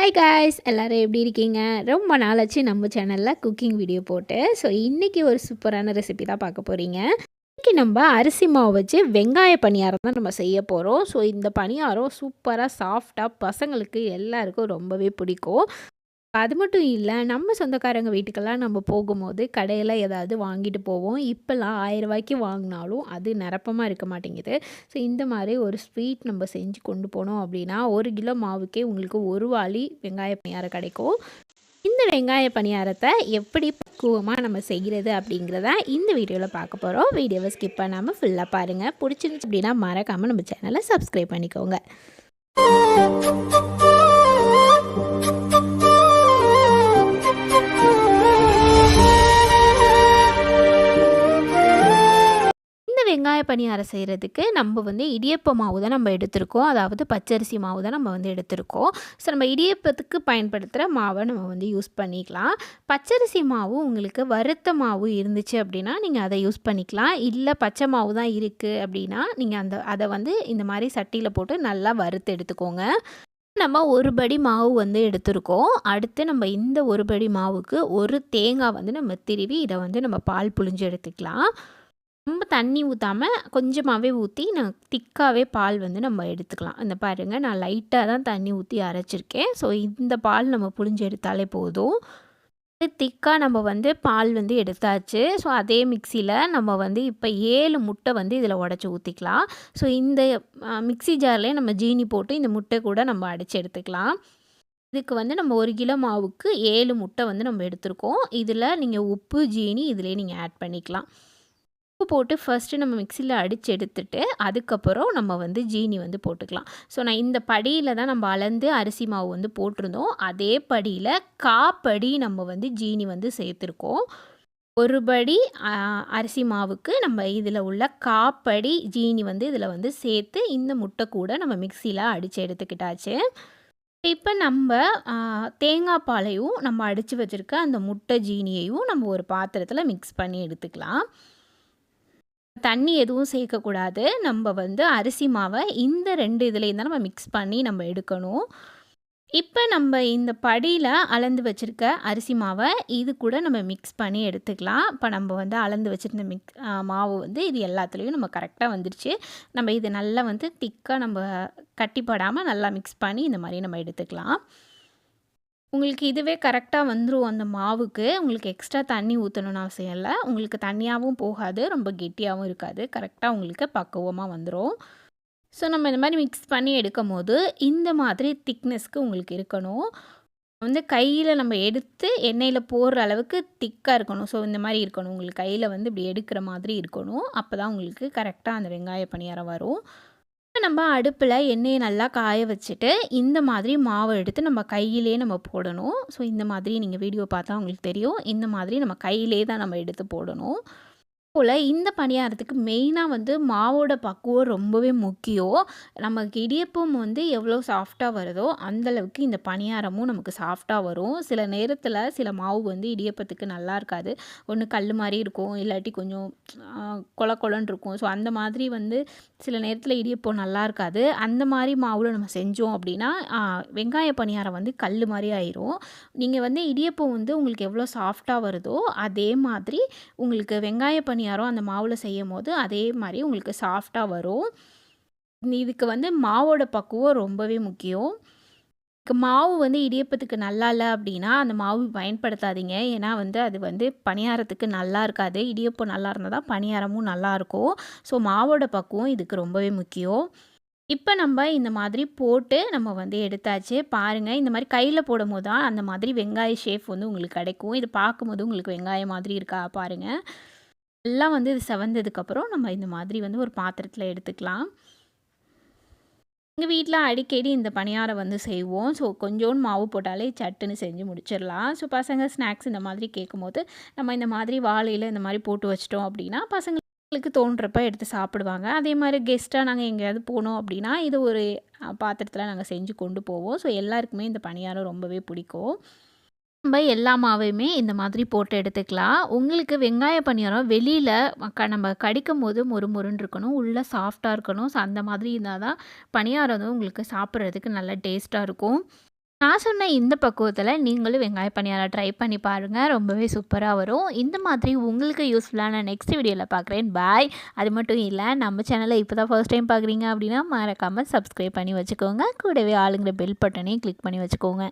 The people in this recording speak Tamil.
ஹாய் காய்ஸ் எல்லோரும் எப்படி இருக்கீங்க? ரொம்ப நாளாச்சு நம்ம சேனலில் குக்கிங் வீடியோ போட்டு. ஸோ இன்றைக்கி ஒரு சூப்பரான ரெசிபி தான் பார்க்க போகிறீங்க இன்றைக்கி நம்ம அரிசி மாவு வச்சு வெங்காய பணியாரம் தான் நம்ம செய்ய போகிறோம் ஸோ இந்த பணியாரம் சூப்பராக சாஃப்டாக பசங்களுக்கு எல்லாருக்கும் ரொம்பவே பிடிக்கும். அது மட்டும் இல்லை நம்ம சொந்தக்காரங்க வீட்டுக்கெல்லாம் நம்ம போகும்போது கடையில் ஏதாவது வாங்கிட்டு போவோம். இப்போல்லாம் ரூபாய்க்கு வாங்கினாலும் அது நிரப்பமாக இருக்க மாட்டேங்குது. ஸோ இந்த மாதிரி ஒரு ஸ்வீட் நம்ம செஞ்சு கொண்டு போனோம் அப்படின்னா ஒரு கிலோ மாவுக்கே உங்களுக்கு ஒரு வாளி வெங்காய பணியாரம் கிடைக்கும். இந்த வெங்காய பணியாரத்தை எப்படி பக்குவமாக நம்ம செய்கிறது அப்படிங்கிறத இந்த வீடியோவில் பார்க்க போகிறோம் வீடியோவை ஸ்கிப் பண்ணாமல் ஃபுல்லாக பாருங்கள் பிடிச்சிருந்துச்சு அப்படின்னா மறக்காமல் நம்ம சேனலை சப்ஸ்கிரைப் பண்ணிக்கோங்க. வெங்காய பணியாரம் செய்கிறதுக்கு நம்ம வந்து இடியப்ப மாவு தான் நம்ம எடுத்திருக்கோம். அதாவது பச்சரிசி மாவு தான் நம்ம வந்து எடுத்திருக்கோம். ஸோ நம்ம இடியப்பத்துக்கு பயன்படுத்துகிற மாவை நம்ம வந்து யூஸ் பண்ணிக்கலாம். பச்சரிசி மாவு உங்களுக்கு வறுத்த மாவு இருந்துச்சு அப்படின்னா நீங்கள் அதை யூஸ் பண்ணிக்கலாம். இல்லை பச்சை மாவு தான் இருக்குது அப்படின்னா நீங்கள் அந்த அதை வந்து இந்த மாதிரி சட்டியில் போட்டு நல்லா வறுத்து எடுத்துக்கோங்க. நம்ம ஒரு படி மாவு வந்து எடுத்திருக்கோம். அடுத்து நம்ம இந்த ஒரு படி மாவுக்கு ஒரு தேங்காய் வந்து நம்ம திருவி இதை வந்து நம்ம பால் புழிஞ்சு எடுத்துக்கலாம். ரொம்ப தண்ணி ஊற்றாமல் கொஞ்சமாகவே ஊற்றி நான் திக்காகவே பால் வந்து நம்ம எடுத்துக்கலாம். இந்த பாருங்கள் நான் லைட்டாக தான் தண்ணி ஊற்றி அரைச்சிருக்கேன். ஸோ இந்த பால் நம்ம புழிஞ்சு எடுத்தாலே போதும். திக்காக நம்ம வந்து பால் வந்து எடுத்தாச்சு. ஸோ அதே மிக்சியில் நம்ம வந்து இப்போ ஏழு முட்டை வந்து இதில் உடச்சி ஊற்றிக்கலாம் ஸோ இந்த மிக்சி ஜார்லேயே நம்ம ஜீனி போட்டு இந்த முட்டை கூட நம்ம அடைச்சி எடுத்துக்கலாம். இதுக்கு வந்து நம்ம ஒரு கிலோ மாவுக்கு ஏழு முட்டை வந்து நம்ம எடுத்துருக்கோம். இதில் நீங்கள் உப்பு ஜீனி இதிலே நீங்கள் ஆட் பண்ணிக்கலாம். போட்டு ஃபஸ்ட்டு நம்ம மிக்சியில் அடித்து எடுத்துட்டு அதுக்கப்புறம் நம்ம வந்து ஜீனி வந்து போட்டுக்கலாம். ஸோ நான் இந்த படியில் தான் நம்ம அளந்து அரிசி மாவு வந்து போட்டிருந்தோம். அதே படியில் காப்படி நம்ம வந்து ஜீனி வந்து சேர்த்துருக்கோம். ஒரு படி அரிசி மாவுக்கு நம்ம இதில் உள்ள காப்படி ஜீனி வந்து இதில் வந்து சேர்த்து இந்த முட்டை கூட நம்ம மிக்சியில் அடித்து எடுத்துக்கிட்டாச்சு. இப்போ நம்ம தேங்காய் பாலையும் நம்ம அடித்து வச்சுருக்க அந்த முட்டை ஜீனியையும் நம்ம ஒரு பாத்திரத்தில் மிக்ஸ் பண்ணி எடுத்துக்கலாம். தண்ணி எதுவும் சேர்க்கக்கூடாது. நம்ம வந்து அரிசி மாவை இந்த ரெண்டு இதுலேயும் தான் நம்ம மிக்ஸ் பண்ணி நம்ம எடுக்கணும். இப்போ நம்ம இந்த படியில் அளந்து வச்சுருக்க அரிசி மாவை இது கூட நம்ம மிக்ஸ் பண்ணி எடுத்துக்கலாம். இப்போ நம்ம வந்து அளந்து வச்சுருந்த மிக் மாவு வந்து இது எல்லாத்துலேயும் நம்ம கரெக்டாக வந்துடுச்சு நம்ம இது நல்லா வந்து திக்காக நம்ம கட்டிப்படாமல் நல்லா மிக்ஸ் பண்ணி இந்த மாதிரி நம்ம எடுத்துக்கலாம். உங்களுக்கு இதுவே கரெக்டாக வந்துடும் அந்த மாவுக்கு. உங்களுக்கு எக்ஸ்ட்ரா தண்ணி ஊற்றணும்னு அவசியம் இல்லை. உங்களுக்கு தண்ணியாகவும் போகாது ரொம்ப கெட்டியாகவும் இருக்காது. கரெக்டாக உங்களுக்கு பக்குவமாக வந்துடும் ஸோ நம்ம இந்த மாதிரி மிக்ஸ் பண்ணி எடுக்கும் போது இந்த மாதிரி திக்னஸ்க்கு உங்களுக்கு இருக்கணும். வந்து கையில் நம்ம எடுத்து எண்ணெயில் போடுற அளவுக்கு திக்காக இருக்கணும். ஸோ இந்த மாதிரி இருக்கணும். உங்களுக்கு கையில் வந்து இப்படி எடுக்கிற மாதிரி இருக்கணும். அப்போ தான் உங்களுக்கு கரெக்டாக அந்த வெங்காய பணியாரம் வரும். நம்ம அடுப்பில் எண்ணெயை நல்லா காய வச்சுட்டு இந்த மாதிரி மாவை எடுத்து நம்ம கையிலே நம்ம போடணும். ஸோ இந்த மாதிரி நீங்கள் வீடியோ பார்த்தா உங்களுக்கு தெரியும். இந்த மாதிரி நம்ம கையிலே தான் நம்ம எடுத்து போடணும். போல் இந்த பணியாரத்துக்கு மெயினாக வந்து மாவோட பக்குவம் ரொம்பவே முக்கியம் நமக்கு இடியப்பம் வந்து எவ்வளோ சாஃப்டாக வருதோ அந்தளவுக்கு இந்த பணியாரமும் நமக்கு சாஃப்டாக வரும். சில நேரத்தில் சில மாவு வந்து இடியப்பத்துக்கு நல்லா இருக்காது. ஒன்று கல் மாதிரி இருக்கும் இல்லாட்டி கொஞ்சம் கொல கொலன்னு இருக்கும். ஸோ அந்த மாதிரி வந்து சில நேரத்தில் இடியப்பம் நல்லா இருக்காது. அந்த மாதிரி மாவில் நம்ம செஞ்சோம் அப்படின்னா வெங்காய பணியாரம் வந்து கல் மாதிரி ஆயிரும். நீங்கள் வந்து இடியப்பம் வந்து உங்களுக்கு எவ்வளோ சாஃப்டாக வருதோ அதே மாதிரி உங்களுக்கு வெங்காய பணியாரம் பணியாரம் அந்த மாவில் செய்யும் போது அதே மாதிரி உங்களுக்கு சாஃப்டாக வரும். இதுக்கு வந்து மாவோட பக்குவம் ரொம்பவே முக்கியம். மாவு வந்து இடியப்பத்துக்கு நல்லா இல்லை அப்படின்னா அந்த மாவு பயன்படுத்தாதீங்க. ஏன்னா வந்து அது வந்து பணியாரத்துக்கு நல்லா இருக்காது. இடியப்பம் நல்லா இருந்தால் தான் பணியாரமும் நல்லாயிருக்கும் ஸோ மாவோட பக்குவம் இதுக்கு ரொம்பவே முக்கியம். இப்போ நம்ம இந்த மாதிரி போட்டு நம்ம வந்து எடுத்தாச்சு. பாருங்கள் இந்த மாதிரி கையில் போடும் போது தான் அந்த மாதிரி வெங்காய ஷேப் வந்து உங்களுக்கு கிடைக்கும். இது பார்க்கும்போது உங்களுக்கு வெங்காயம் மாதிரி இருக்கா? பாருங்கள் எல்லாம் வந்து இது செவந்ததுக்கப்புறம் நம்ம இந்த மாதிரி வந்து ஒரு பாத்திரத்தில் எடுத்துக்கலாம். எங்கள் வீட்டில் அடிக்கடி இந்த பணியாரம் வந்து செய்வோம். ஸோ கொஞ்சோண்டு மாவு போட்டாலே சட்டுன்னு செஞ்சு முடிச்சிடலாம். ஸோ பசங்க ஸ்நாக்ஸ் இந்த மாதிரி கேட்கும்போது நம்ம இந்த மாதிரி வாழையில் இந்த மாதிரி போட்டு வச்சிட்டோம் அப்படின்னா பசங்களுக்கு தோன்றப்ப எடுத்து சாப்பிடுவாங்க. அதே மாதிரி கெஸ்ட்டாக நாங்கள் எங்கேயாவது போனோம் அப்படின்னா இது ஒரு பாத்திரத்தில் நாங்கள் செஞ்சு கொண்டு போவோம். ஸோ எல்லாருக்குமே இந்த பணியாரம் ரொம்பவே பிடிக்கும். நம்ம எல்லா மாவையுமே இந்த மாதிரி போட்டு எடுத்துக்கலாம். உங்களுக்கு வெங்காய பணியாரம் வெளியில் க நம்ம கடிக்கும் போது மொறு மொறுன்னு இருக்கணும். உள்ளே சாஃப்டாக இருக்கணும். ஸோ அந்த மாதிரி இருந்தால் தான் பணியாரம் வந்து உங்களுக்கு சாப்பிட்றதுக்கு நல்ல டேஸ்ட்டாக இருக்கும். நான் சொன்ன இந்த பக்குவத்தில் நீங்களும் வெங்காய பணியாரம் ட்ரை பண்ணி பாருங்கள் ரொம்பவே சூப்பராக வரும். இந்த மாதிரி உங்களுக்கு யூஸ்ஃபுல்லான நெக்ஸ்ட் வீடியோவில் பார்க்குறேன் பாய் அது மட்டும் இல்லை நம்ம சேனலை இப்போ தான் ஃபர்ஸ்ட் டைம் பார்க்குறீங்க அப்படின்னா மறக்காமல் சப்ஸ்கிரைப் பண்ணி வச்சுக்கோங்க. கூடவே ஆளுங்கிற பெல் பட்டனையும் கிளிக் பண்ணி வச்சுக்கோங்க.